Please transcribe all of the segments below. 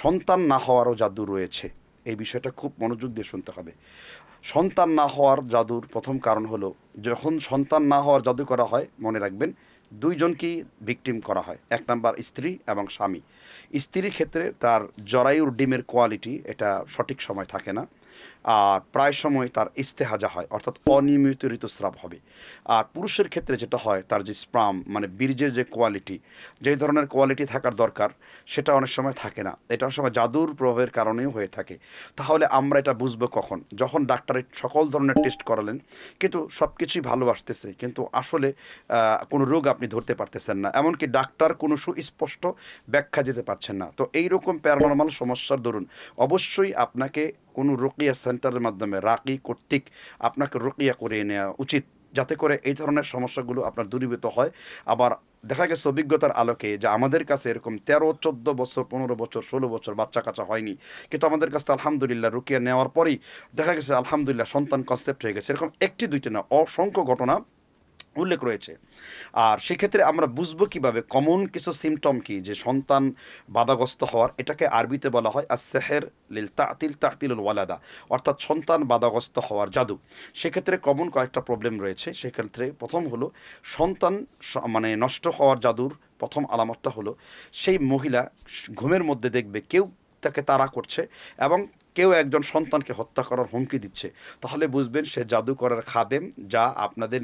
সন্তান না হওয়ারও জাদু রয়েছে। এই বিষয়টা খুব মনোযোগ দিয়ে শুনতে হবে। সন্তান না হওয়ার জাদুর প্রথম কারণ হলো, যখন সন্তান না হওয়ার জাদু করা হয়, মনে রাখবেন, দুইজনকেই ভিকটিম করা হয়। এক নাম্বার স্ত্রী এবং স্বামী। স্ত্রীর ক্ষেত্রে তার জরায়ুর ডিমের কোয়ালিটি এটা সঠিক সময় থাকে না। আর প্রায় সময় তার ইস্তেহাজা হয়, অর্থাৎ অনিয়মিত ঋতুস্রাব হবে। আর পুরুষের ক্ষেত্রে যেটা হয়, তার যে স্প্রাম মানে বীর্যের যে কোয়ালিটি যে ধরনের কোয়ালিটি থাকার দরকার, সেটা অনেক সময় থাকে না। এটা অনেক সময় জাদুর প্রভাবের কারণেও হয়ে থাকে। তাহলে আমরা এটা বুঝব কখন? যখন ডাক্তারের সকল ধরনের টেস্ট করালেন, কিন্তু সব কিছুই ভালো আসতেছে কিন্তু আসলে কোনো রোগ আপনি ধরতে পারতেছেন না। এমনকি ডাক্তার কোনো সুস্পষ্ট ব্যাখ্যা দিতে পারছেন না। তো এইরকম প্যারানর্মাল সমস্যার দরুন অবশ্যই আপনাকে কোনো রোকিয়া সেন্টারের মাধ্যমে রাকি কর্তৃক আপনাকে রোকিয়া করে নেওয়া উচিত, যাতে করে এই ধরনের সমস্যাগুলো আপনার দূরীভূত হয়। আবার দেখা গেছে অভিজ্ঞতার আলোকে যে আমাদের কাছে এরকম তেরো, চোদ্দ বছর, পনেরো বছর, ষোলো বছর বাচ্চা কাচ্চা হয়নি। কিন্তু আমাদের কাছে আলহামদুলিল্লাহ রুকিয়া নেওয়ার পরেই দেখা গেছে আলহামদুলিল্লাহ সন্তান কনসেপ্ট হয়ে গেছে। এরকম একটি, দুইটি না, অসংখ্য ঘটনা উল্লেখ রয়েছে। আর সেক্ষেত্রে আমরা বুঝব কীভাবে কমন কিছু সিমটম কি? যে সন্তান বাধাগ্রস্ত হওয়ার, এটাকে আরবিতে বলা হয় আর সেহের লিল তাতিল তাতিলুল ওয়ালাদা, অর্থাৎ সন্তান বাধাগ্রস্ত হওয়ার জাদু। সেক্ষেত্রে কমন কয়েকটা প্রবলেম রয়েছে। সেক্ষেত্রে প্রথম হলো সন্তান মানে নষ্ট হওয়ার জাদুর প্রথম আলামতটা হলো, সেই মহিলা ঘুমের মধ্যে দেখবে কেউ তাকে তাড়া করছে এবং কেউ একজন সন্তানকে হত্যা করার হুমকি দিচ্ছে, তাহলে বুঝবেন সে জাদু করার খাদেম যা আপনাদের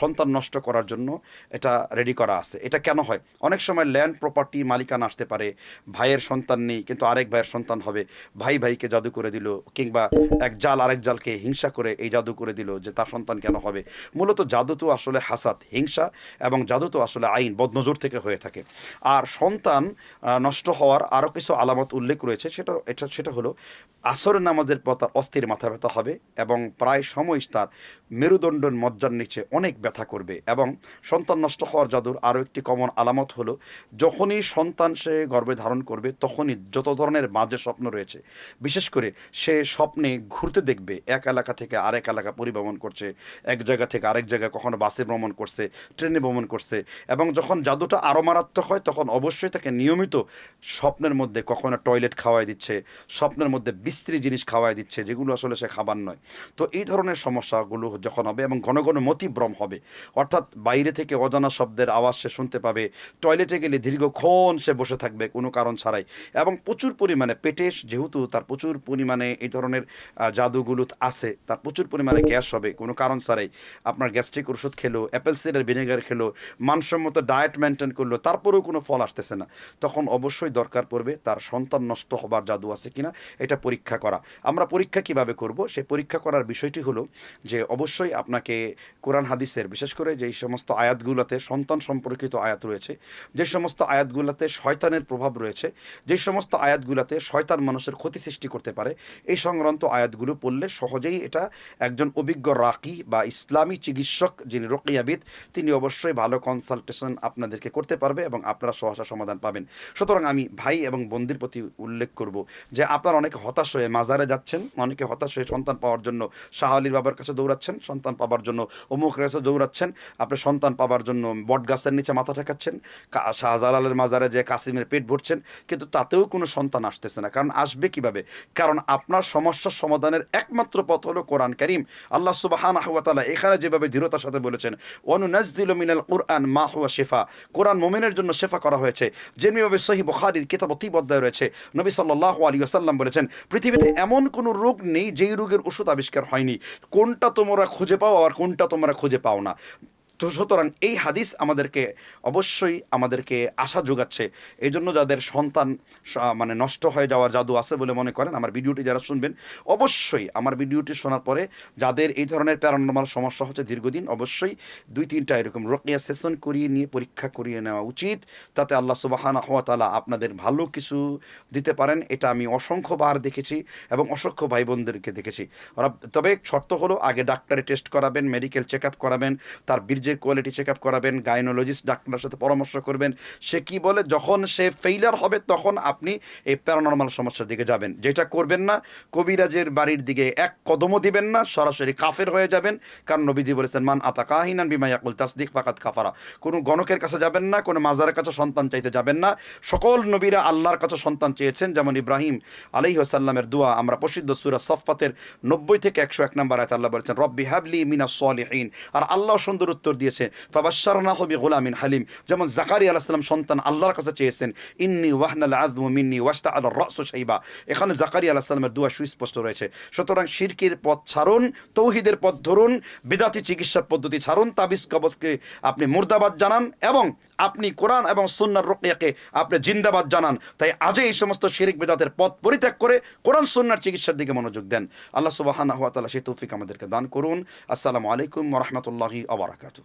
সন্তান নষ্ট করার জন্য এটা রেডি করা আছে। এটা কেন হয়? অনেক সময় ল্যান্ড প্রপার্টি মালিকানা আসতে পারে, ভাইয়ের সন্তান নেই, কিন্তু আরেক ভাইয়ের সন্তান হবে, ভাই ভাইকে জাদু করে দিল, কিংবা এক জাল আরেক জালকে হিংসা করে এই জাদু করে দিল যে তার সন্তান কেন হবে? মূলত জাদু তো আসলে হাসাত হিংসা এবং জাদু তো আসলে আইন, বদনজর থেকে হয়ে থাকে। আর সন্তান নষ্ট হওয়ার আরও কিছু আলামত উল্লেখ রয়েছে সেটা এটা, সেটা হলো আসরের নামাজের পর তার অস্থির মাথা ব্যথা হবে এবং প্রায় সময় তার মেরুদণ্ডের মজ্জার নিচে অনেক ব্যথা করবে এবং সন্তান নষ্ট হওয়ার জাদুর আরও একটি কমন আলামত হলো, যখনই সন্তান সে গর্ভে ধারণ করবে, তখনই যত ধরনের মাঝে স্বপ্ন রয়েছে, বিশেষ করে সে স্বপ্নে ঘুরতে দেখবে, এক এলাকা থেকে আরেক এলাকা পরিভ্রমণ করছে, এক জায়গা থেকে আরেক জায়গায় কখনো বাসে ভ্রমণ করছে, ট্রেনে ভ্রমণ করছে এবং যখন জাদুটা আরও মারাত্মক হয়, তখন অবশ্যই তাকে নিয়মিত স্বপ্নের মধ্যে কখনো টয়লেট খাওয়াই দিচ্ছে, স্বপ্নের মধ্যে বিশ্রী জিনিস খাওয়াই দিচ্ছে, যেগুলো আসলে সে খাবার নয়। তো এই ধরনের সমস্যাগুলো যখন হবে এবং ঘন ঘন মতিভ্রম হবে, অর্থাৎ বাইরে থেকে অজানা শব্দের আওয়াজ সে শুনতে পাবে, টয়লেটে গেলে দীর্ঘক্ষণ সে বসে থাকবে কোনো কারণ ছাড়াই এবং প্রচুর পরিমাণে পেটে, যেহেতু তার প্রচুর পরিমাণে এই ধরনের জাদুগুলো আছে, তার প্রচুর পরিমাণে গ্যাস হবে কোনো কারণ ছাড়াই। আপনার গ্যাস্ট্রিক ওষুধ খেলো, অ্যাপেল সিডার ভিনেগার খেলো, মানসম্মত ডায়েট মেনটেন করল, তারপরেও কোনো ফল আসতেছে না। তখন অবশ্যই দরকার পড়বে তার সন্তান নষ্ট হবার জাদু আছে কিনা, এটা পরীক্ষা করা। আমরা পরীক্ষা কীভাবে করব? সেই পরীক্ষা করার বিষয়টি হলো যে, অবশ্যই আপনাকে কোরআন হাদিসের, বিশেষ করে যেই সমস্ত আয়াতগুলোতে সন্তান সম্পর্কিত আয়াত রয়েছে, যে সমস্ত আয়াতগুলোতে শয়তানের প্রভাব রয়েছে, যে সমস্ত আয়াতগুলোতে শয়তান মানুষের ক্ষতি সৃষ্টি করতে পারে, এই সংক্রান্ত আয়াতগুলো পড়লে সহজেই এটা একজন অভিজ্ঞ রাকি বা ইসলামী চিকিৎসক যিনি রকিয়াবিদ তিনি অবশ্যই ভালো কনসালটেশন আপনাদেরকে করতে পারবে এবং আপনারা সহসা সমাধান পাবেন। সুতরাং আমি ভাই এবং বন্দির প্রতি উল্লেখ করব যে, আপনারা অনেকে হতাশ হয়ে মাজারে যাচ্ছেন। অনেকে হতাশ হয়ে সন্তান পাওয়ার জন্য শাহ আলীর বাবার কাছে দৌড়াচ্ছেন। সন্তান পাওয়ার জন্য অমুক কাছে দৌড়াচ্ছেন। আপনি সন্তান পাওয়ার জন্য বট গাছের নিচে মাথা ঠেকাচ্ছেন। শাহজালালের মাজারে যে কাসিমের পেট ভরছেন, কিন্তু তাতেও কোনো সন্তান আসতেছে না। কারণ আসবে কীভাবে? কারণ আপনার সমস্যার সমাধানের একমাত্র পথ হলো কোরআন করিম। আল্লাহ সুবাহান আহওয়াতালা এখানে যেভাবে দৃঢ়তার সাথে বলেছেন অনুনাজিল মিনাল কোরআন মা হুয়া শেফা। কোরআন মোমেনের জন্য শেফা করা হয়েছে। যেমনিভাবে সহি বখারির কিতাব অতিবদ্ধায় রয়েছে। নবী সাল্লাহ আলী আসাল্লাম বলেছেন পৃথিবীতে এমন কোনো রোগ নেই যেই রোগের ওষুধ আবিষ্কার হয়নি। কোনটা তোমরা খুঁজে পাও আর কোনটা তোমরা খুঁজে পাও না। তো সুতরাং এই হাদিস আমাদেরকে অবশ্যই আমাদেরকে আশা যোগাচ্ছে। এই জন্য যাদের সন্তান মানে নষ্ট হয়ে যাওয়ার জাদু আছে বলে মনে করেন, আমার ভিডিওটি যারা শুনবেন, অবশ্যই আমার ভিডিওটি শোনার পরে যাদের এই ধরনের প্যারানর্মাল সমস্যা হচ্ছে দীর্ঘদিন, অবশ্যই দুই তিনটা এরকম রোকিয়া সেশন করিয়ে নিয়ে পরীক্ষা করিয়ে নেওয়া উচিত। তাতে আল্লাহ সুবাহানা হওয়া তালা আপনাদের ভালো কিছু দিতে পারেন, এটা আমি অসংখ্যবার দেখেছি এবং অসংখ্য ভাই বোনদেরকে দেখেছি তবে শর্ত হলো আগে ডাক্তারে টেস্ট করাবেন, মেডিকেল চেক আপ করাবেন, তার বীর্য বীর্যের কোয়ালিটি চেক আপ করাবেন গাইনোলজিস্ট ডাক্তারের সাথে পরামর্শ করবেন, সে কি বলে? যখন সে ফেইলার হবে, তখন আপনি এই প্যারানর্মাল সমস্যার দিকে যাবেন। যেটা করবেন না, কবিরাজের বাড়ির দিকে এক কদমও দিবেন না, সরাসরি কাফের হয়ে যাবেন। কারণ নবীজি বলেছেন, মান আতা কাহিনান বিমা ইয়াকুল তাসদিক ফাকাত কাফারা। কোনো গণকের কাছে যাবেন না, কোনো মাজারের কাছে সন্তান চাইতে যাবেন না। সকল নবীরা আল্লাহর কাছে সন্তান চেয়েছেন, যেমন ইব্রাহিম আলাইহাসাল্লামের দোয়া, আমরা প্রসিদ্ধ সুরা সফাতের নব্বই থেকে একশো এক নম্বর আয়ত আল্লাহ বলেছেন, রব্বি হাবলি মিনা সলিহীন। আর আল্লাহ সুন্দর উত্তর দিয়েছেন ফাবাসারনা হবি গোলামিন হালিম। যেমন জাকারি আলাহিসাল্লাম সন্তান আল্লাহর কাছে চেয়েছেন, ইন্নি ওয়াহনাল আজম মিন্নি ওয়াস্তা আল রস সাইবা এখানে জাকারি আলাহিসাল্লামের দোয়া সুস্পষ্ট রয়েছে। সুতরাং শিরকির পথ ছাড়ুন, তৌহিদের পথ ধরুন, বিদাতি চিকিৎসা পদ্ধতি ছাড়ুন, তাবিজ কবজকে আপনি মুর্দাবাদ জানান এবং আপনি কোরআন এবং সুন্নার রোকিয়াকে আপনি জিন্দাবাদ জানান। তাই আজই এই সমস্ত শিরিক বেদাতের পথ পরিত্যাগ করে কোরআন সুন্নার চিকিৎসার দিকে মনোযোগ দেন। আল্লাহ সুবাহ সে তৌফিক আমাদেরকে দান করুন। আসসালামু আলাইকুম রহমতুল্লাহি আবরাকাতু